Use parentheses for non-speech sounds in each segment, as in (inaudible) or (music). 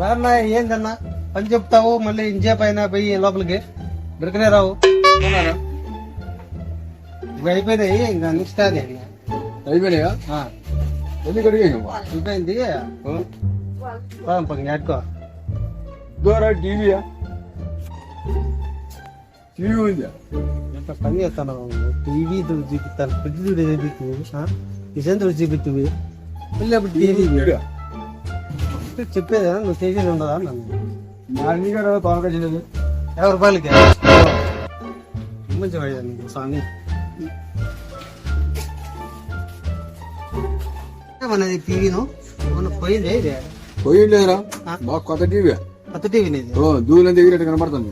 రాన్నా ఏందన్నా? పని చెప్తావు మళ్ళీ ఇంచేపు అయినా పోయి లోపలికి. దొరకనే రావు. ఇవి అయిపోయినాయి ఇంకా నెక్స్ట్ అదే అయిపోయినాయా? ఎందుకు అడిగాను అయిపోయింది. పక్క నేర్చుకో ద్వారా టీవీయా? టీవీ ఉందా? ఎంత పని చేస్తాను టీవీ చూపిస్తాను? ఫ్రిడ్జ్ చూపిస్తు కిచెన్ చూపిస్తువి మళ్ళీ అప్పుడు టీవీ చెప్పేదా నువ్వు చేసేది ఉండదా నన్ను నా నీకు తోనకొచ్చినది యాభై రూపాయలకి మంచి వాడిదా నీకు స్వామి. ఏమన్నది టీవీను మొన్న పోయిందే ఇది? పోయిండేరా. ఆ? బాగా కొత్త టీవీ. కొత్త టీవీ దూరం దిగినట్టు కనపడుతుంది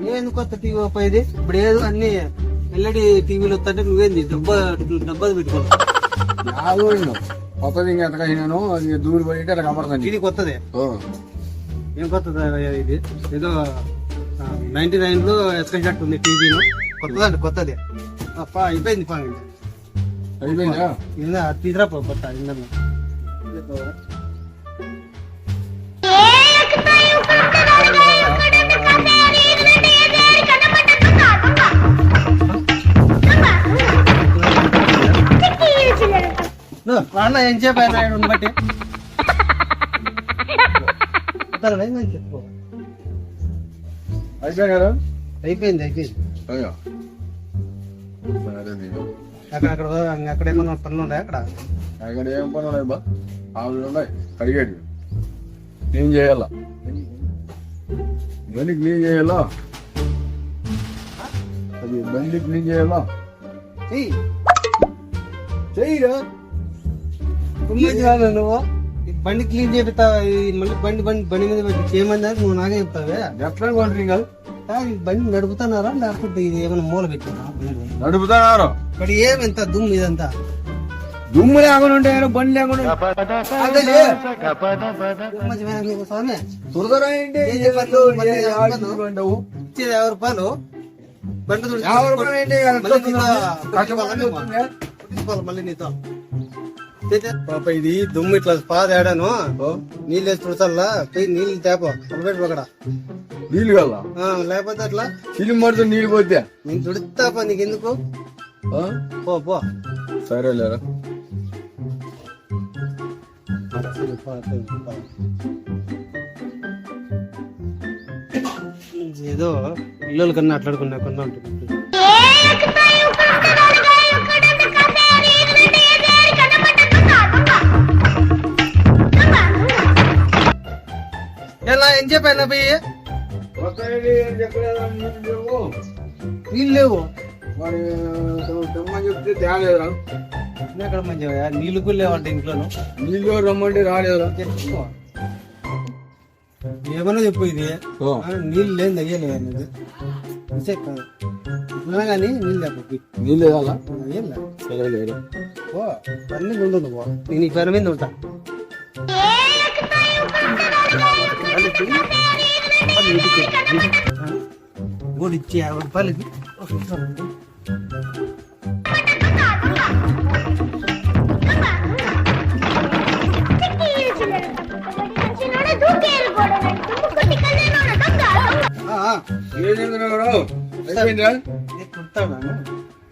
నేను కొత్త టీవీ పోయేది? ఇప్పుడు ఏదో అన్ని ఎల్ఈడి టీవీలు వస్తుంటే నువ్వేంది? డబ్బా డబ్బా పెట్టుకోవాలి కొత్తది ఇంకా ఎంత కసినాను అది దూరం పోయి అట్లా కనపడుతుంది ఇది కొత్తదే. ఏం కొత్తది ఇది. ఏదో నైన్టీ నైన్లో ఎత్తుకొచ్చినట్టు ఉంది టీవీను కొత్తదండి కొత్తది. అప్ప అయిపోయింది పని అయిపోయిందా? ఇందా పో కొత్త ఇందన్నా అన్న ఏం చెప్పాను బట్టి? (laughs) చెప్పు? అయిపోయినారా అయిపోయింది అయిపోయింది. అక్కడ అక్కడ అక్కడ ఏమన్నా పనులు ఉన్నాయి అక్కడ? అక్కడ ఏం పనులు ఉన్నాయి బా. ఆవులు ఉన్నాయి కడిగేటి క్లీన్ చేయాలా? బండి క్లీన్ చేయాలా? అది బండి క్లీన్ చేయాలా? చెయ్యి. చెయ్యిరా. ఉమ్మేసి రాను నువ్వు? బండి క్లీన్ చేపిస్తా మళ్ళీ బండి బండి బండి మీద పెట్టి చేయమని నువ్వు నాకే చెప్తావే? ఎట్లా కొంటారు కాదు బండి నడుపుతున్నారా? లేకపోతే ఇది ఏమైనా మూల పెట్టినా నడుపుతున్నారు ఇక్కడ ఏమెంత దుమ్ము ఇదంతా? దుమ్ము లేకుండా ఉంటే బండి లేకుండా. ఇచ్చేది యాభై రూపాయలు. బండి యాభై రూపాయలు? మళ్ళీ నీతో. పాప ఇది దుమ్ము ఇట్లా పాద ఏడాను. నీళ్ళు వేసి తుడతల్లా పోయి నీళ్ళు తేపో. పెట్టి అక్కడ. నీళ్ళు కల్లా ఆ, లేకపోతే అట్లా. ఫిలిం పడితే నీళ్ళు పోతే? నేను తుడుతాపా నీకు ఎందుకు? పో పో. సరే లేరా ఏదో పిల్లల కన్నా అట్లాడుకున్నా కొన్నా ఉంటుంది ఏం చెప్పాను పోయి నీళ్ళు లేవు. చెప్తే తేలేదురా ఎక్కడ మంచిగా? నీళ్ళు కూడా లేవంట ఇంట్లోను. నీళ్ళు రమ్మంటే రాలేదురా. ఏమన్నా చెప్పు ఇది. నీళ్ళు లేదు అయ్యలే అనేది కానీ నీళ్ళు లేకపోతే నీళ్ళు కాలా ఏం లేదు. ఓ మీద ఉండదు పో. నేను ఈ పని మీద ఇచ్చి యాభై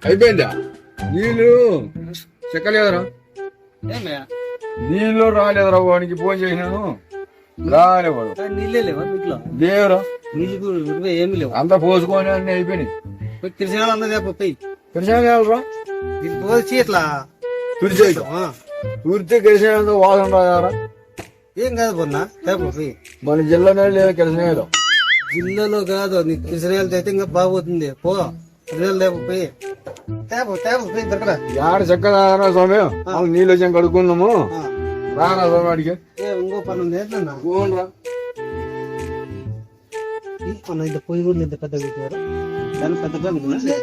అయిపోయిందా? నీళ్ళు? చెక్కలేదురా? నీళ్ళు రాలేదురా వానికి ఫోన్ చేసినాను. రాలేవాడు నీళ్ళే లేవా ఇంట్లో దేవరా నీళ్ళు ఏమి లేవు. అంతా పోసుకొని అన్ని అయిపోయినాయి. తెలిసిన అన్నదే పోయి. లేదురా దీన్ని పోసి ఇట్లా తుడిచే ఆ, తుడితే కలిసినంత వాసన రాదారా ఏం కాదు పొన్నా పోయి. మన జిల్లానే లేదా కలిసిన జిల్లాలో కాదు నీకు అయితే ఇంకా బాగుపోతుంది పో కిసరేలు తేపో పోయి. తేపో తేపో పోయి దగ్గర యాడ చెక్క రాదరా స్వామి? నీళ్ళు వచ్చాం కడుక్కున్నాము. రారా అడిగి ఏ ఇంకో పని ఉంది ఈ పని ఇంత పొయ్యి కూడా ఇంత పెద్ద పెట్టారు దాని పెద్ద ఫ్యామిలీ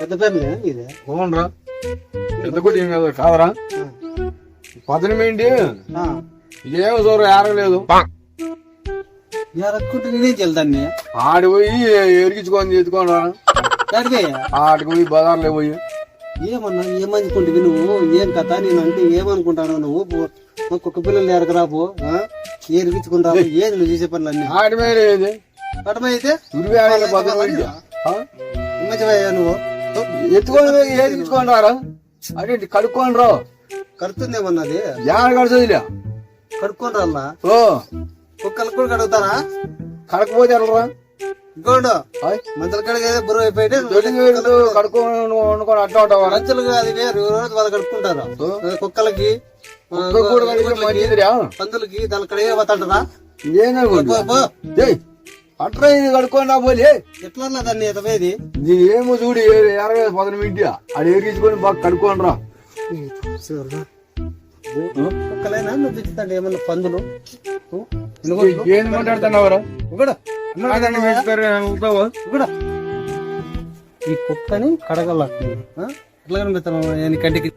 పెద్ద ఫ్యామిలీ ఇది పెద్ద ఏం కదా కాదరా. పదనం ఏంటి? ఆ. ఇదేమో చూడ ఏరలేదు ఎరక్కుంటే నేనేం చెల్దాన్ని ఆడి పోయి ఎరిగించుకొని ఎత్తుకొని రా ఎక్కడికి ఆడికి పోయి బజార్లో పోయి. ఏమన్నా ఏమనుకుంటుంది నువ్వు ఏం కథ? నేను అంటే ఏమనుకుంటాను నువ్వు పో- మా కుక్క పిల్లలు ఎరగరాపు ఏరిపించుకుంటావు ఏది నువ్వు చేసే పనులు అన్ని ఆడి మీద ఏది అర్థమైతే ఉరివి ఆడే బతుకు పెట్టి. ఆ? మంచివయ్యా నువ్వు? ఎత్తుకొని ఇచ్చుకొని రారా అదే కడుక్కొని రా. కడుతుందేమన్నది? జాగ్రత్త కడుతుందిలే? కడుక్కొని రాల్లా? ఓ. కుక్కలకు కూడా కడుగుతారా? కడకపోతే ఎల్లరా ఇంకోడు. మంచల కడిగే బరువు అయిపోయి అట్లా ఉంటావా? మంచులు రోజు వాళ్ళు కడుక్కుంటారు. కుక్కలకి కూడా పందులకి దాని కడిగే పోతాంటారా అట్లా ఇది కడుక్కొని రాబోలి ఎట్లా దాన్ని ఎతమేది ఏమో చూడు ఎరగ పదన మింటి అది ఎరిగించుకొని బాగా కడుక్కొని రా. కుక్కలైనా నువ్వు ఏమన్నా పందులు? ఏం మాట్లాడుతున్నావరా? ఒకడు ఈ కుక్కని కడగలకు ఎట్లా కనిపిస్తాను కంటికి.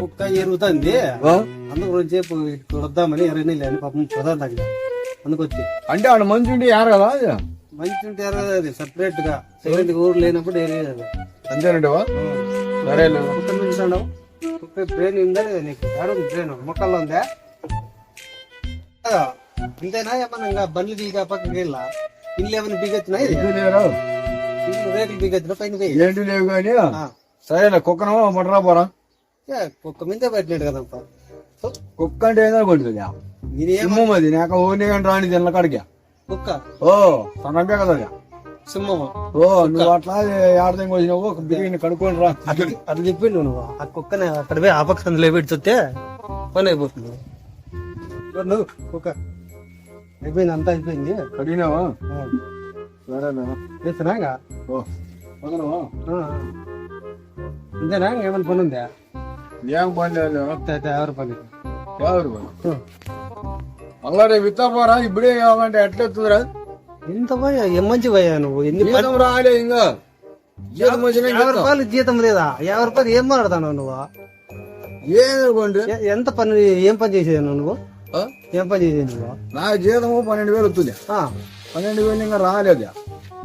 కుక్క ఎరుగుతుంది. అందుకు వద్దామని ఎరగని లేని పాపం తగ్గ అందుకొచ్చి. అంటే ఆడ మంచి ఉంటే కదా అది? మంచి ఉంటే ఎరగదు సపరేట్గా సెకండ్ ఊరు లేనప్పుడు ఎరగదు అంతేనంటవా? సరే కుక్క పెంచుతాడు కుక్క బ్రెయిన్ ఉందా లేదా నీకు? బ్రెయిన్. మొక్కల్లో ఉందా? ఆ, అంతేనా ఏమన్నా ఇంకా బండ్లు దిగా పక్కకి వెళ్ళా. ఇల్లు ఏమైనా ఇల్లు రేట్లు దిగొచ్చిన పైన పోయి ఏంటి లేవు కానీ? సరేలే కుక్కను పట్టరా పోరా. ఏ, కుక్క మీద పెట్టినట్టు కదప్ప సో, కుక్క అంటే ఏదో కొడుతుంది నేనేం సింహం అది నాక ఓని కానీ రాని తిన్న కాడికి. కుక్క. ఓ తనంపే కదా అది. సింహము ఓ నువ్వు అట్లా ఆడదాం వచ్చినావు బిర్యానీ కడుక్కొని రా. అట్లా చెప్పిండు నువ్వు. ఆ కుక్కని అక్కడ పోయి ఆ పక్క సందులో పెడుతుంటే పని అయిపోతుంది. నువ్వు కుక్క. అయిపోయింది అంతా అయిపోయింది కడిగినావా ఆ, సరేలే చేస్తున్నా ఇంకా? ఓ పక్కనవా ఆ, ఆ. అంతేనా ఏమైనా పని ఉందా ఏం పని లేదు అయితే అయితే ఎవరి పని ఎవరు పని మళ్ళా రేపు ఇస్తా పోరా ఇప్పుడే కావాలంటే ఎట్లా ఎత్తురా ఎంత భయ ఏం మంచి భయ నువ్వు ఎన్ని పని జీతం రాలే ఇంకా జీతం వచ్చినా యాభై రూపాయలు జీతం లేదా యాభై రూపాయలు ఏం మాట్లాడతాను నువ్వు ఏదనుకోండి ఎ- ఎంత పని ఏం పని చేసేది నువ్వు ఆ? ఏం పని చేసేది నా జీతము పన్నెండు వేలు వస్తుంది పన్నెండు వేలు ఇంకా రాలేదు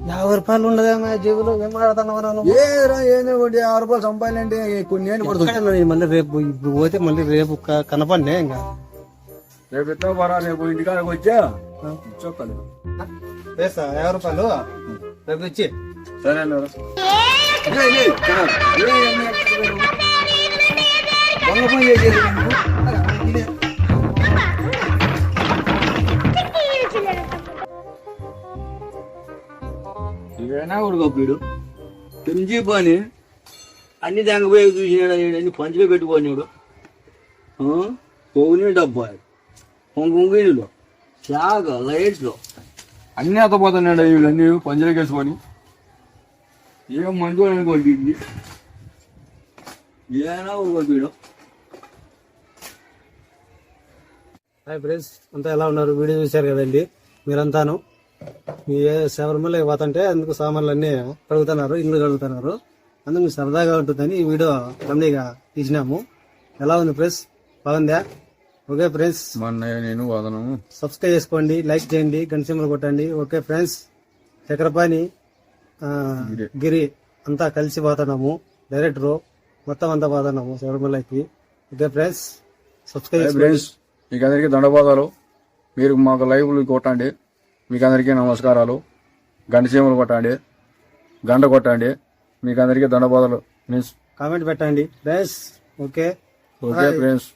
యాభై రూపాయలు ఉండదేమో జేబులో ఏం మాట్లాడుతున్నావు నువ్వు ఏరా ఏదనుకోండి ఆరు రూపాయలు సంపాదించాలంటే కొన్ని ఏళ్ళు పడుతుంది నేను మళ్ళీ రేపు ఇప్పుడు పోతే మళ్ళీ రేపు కనపడినే ఇంకా రేపు ఇస్తా పోరా రేపు ఇంటికాడికి వచ్చా చెప్పాలి వేస్తా యాభై రూపాయలు రేపు ఇచ్చి సరే దొంగ పని చేసేది నువ్వు. ఇవేనా ఉడకప్పుడు పెంచి పని. అన్ని దాంగపోయి చూసినాడు అన్ని పంచిలో పెట్టుకోనివాడు పోగునే డబ్బా పొంగులో చాగ లైట్స్లో అన్ని అతపోతున్నాడు వీళ్ళన్నీ పంచులోకి వేసుకొని. ఏం మంచి అనుకోండి ఏనా ఉడకప్పుడు హాయ్ ఫ్రెండ్స్ అంతా ఎలా ఉన్నారు? వీడియో చూశారు కదండి. మీరంతాను. శబరిమల పోతుంటే అందుకు సామాన్లు అన్ని కడుగుతున్నారు ఇల్లు కడుగుతున్నారు. అందుకు సరదాగా ఉంటుందని ఈ వీడియో గమనిగా తీసినాము. ఎలా ఉంది ఫ్రెండ్స్? బాగుందా? Okay friends. మొన్న నేను వదనము సబ్స్క్రైబ్ చేసుకోండి లైక్ చేయండి గంటసింహలు కొట్టండి. Okay friends. చక్రపాణి గిరి. అంతా కలిసి పోతున్నాము. డైరెక్టర్ మొత్తం అంతా పోతున్నాము శబరిమలకి ఓకే ఫ్రెండ్స్. సబ్స్క్రైబ్. ఫ్రెండ్స్. మీకు అందరికీ దండపాదాలు మీరు మాకు లైవ్లు కొట్టండి. మీకు అందరికీ నమస్కారాలు. గంట చీమలు కొట్టండి. గంట కొట్టండి. మీకు అందరికీ దండపాదాలు మీన్స్ కామెంట్ పెట్టండి. Friends okay okay friends